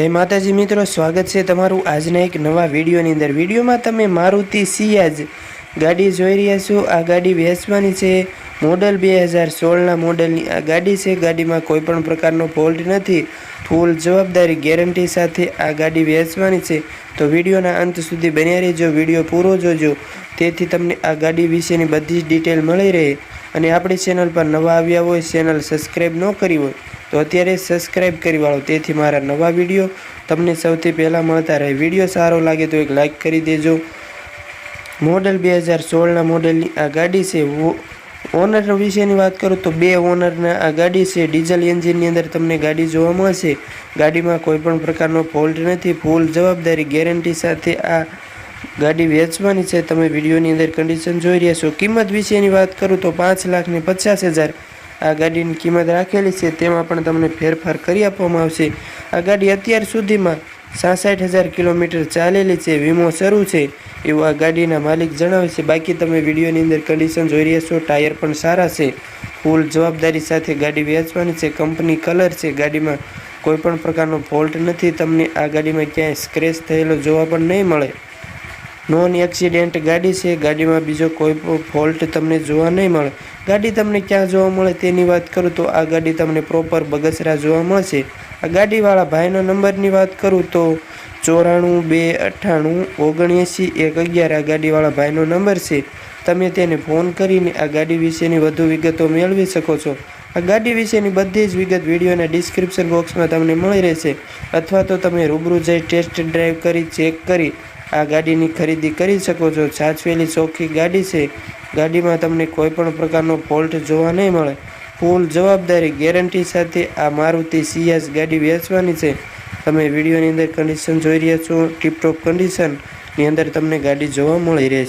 જય માતાજી મિત્રો, સ્વાગત છે તમારું આજના એક નવા વિડીયોની અંદર. વિડીયોમાં તમે મારુતિ સિયાજ ગાડી જોઈ રહ્યા છો. આ ગાડી વેચવાની છે. મોડલ બે હજાર સોળના મોડલની આ ગાડી છે. ગાડીમાં કોઈ પણ પ્રકારનો ફોલ્ટ નથી. ફૂલ જવાબદારી ગેરંટી સાથે આ ગાડી વેચવાની છે. તો વિડીયોના અંત સુધી બન્યા રહેજો. વીડિયો પૂરો જોજો. તેથી તમને આ ગાડી વિશેની બધી જ ડિટેલ મળી રહે. અને આપણી ચેનલ પર નવા આવ્યા હોય ચેનલ સબસ્ક્રાઈબ ન કરી હોય, તો અત્યારે સબસ્ક્રાઈબ કરી વાળો. તેથી મારા નવા વીડિયો તમને સૌથી પહેલાં મળતા રહે. વીડિયો સારો લાગે તો એક લાઈક કરી દેજો. મોડલ બે હજાર સોળના મોડલની આ ગાડી છે. ઓનર વિશેની વાત કરું તો બે ઓનરના આ ગાડી છે. ડીઝલ એન્જિનની અંદર તમને ગાડી જોવા મળશે. ગાડીમાં કોઈ પણ પ્રકારનો ફોલ્ટ નથી. ફૂલ જવાબદારી, ગેરંટી સાથે આ ગાડી વેચવાની છે. તમે વિડીયોની અંદર કન્ડિશન જોઈ રહ્યા છો. કિંમત વિશેની વાત કરું તો પાંચ લાખ ને પચાસ હજાર આ ગાડીની કિંમત રાખેલી છે. તેમાં પણ તમને ફેરફાર કરી આપવામાં આવશે. આ ગાડી અત્યાર સુધીમાં સાસઠ હજાર કિલોમીટર ચાલેલી છે, વીમો શરૂ છે. એવું આ ગાડીના માલિક જણાવે છે, બાકી તમે વિડીયોની અંદર કન્ડિશન જોઈ રહ્યા છો, ટાયર પણ સારા છે. ફૂલ જવાબદારી સાથે ગાડી વેચવાની છે, કંપની કલર છે, ગાડીમાં કોઈ પણ પ્રકારનો ફોલ્ટ નથી, તમને આ ગાડીમાં ક્યાંય સ્ક્રેચ થયેલો જોવા પણ નહીં મળે. નોન એક્સિડેન્ટ ગાડી છે, ગાડીમાં બીજો કોઈ પણ ફોલ્ટ તમને જોવા નહીં મળે. ગાડી તમને ક્યાં જોવા મળે તેની વાત કરું તો આ ગાડી તમને પ્રોપર બગસરા જોવા મળશે. આ ગાડીવાળા ભાઈનો નંબરની વાત કરું તો ચોરાણું બે અઠ્ઠાણું ઓગણએંસી એક અગિયાર આ ગાડીવાળા ભાઈનો નંબર છે. તમે તેને ફોન કરીને આ ગાડી વિશેની વધુ વિગતો મેળવી શકો છો. આ ગાડી વિશેની બધી જ વિગત વિડીયોના ડિસ્ક્રિપ્શન બોક્સમાં તમને મળી રહેશે. અથવા તો તમે રૂબરૂ જઈ ટેસ્ટ ડ્રાઈવ કરી ચેક કરી આ ગાડીની ખરીદી કરી શકો છો. સાચવેલી ચોખ્ખી ગાડી છે. ગાડીમાં તમને કોઈ પણ પ્રકારનો ફોલ્ટ જોવા નહીં મળે. ફૂલ જવાબદારી, ગેરંટી સાથે આ મારુતિ સિયાઝ ગાડી વેચવાની છે. તમે વિડીયોની અંદર કન્ડિશન જોઈ રહ્યા છો ટીપટોપ કન્ડિશનની અંદર તમને ગાડી જોવા મળી રહેશે.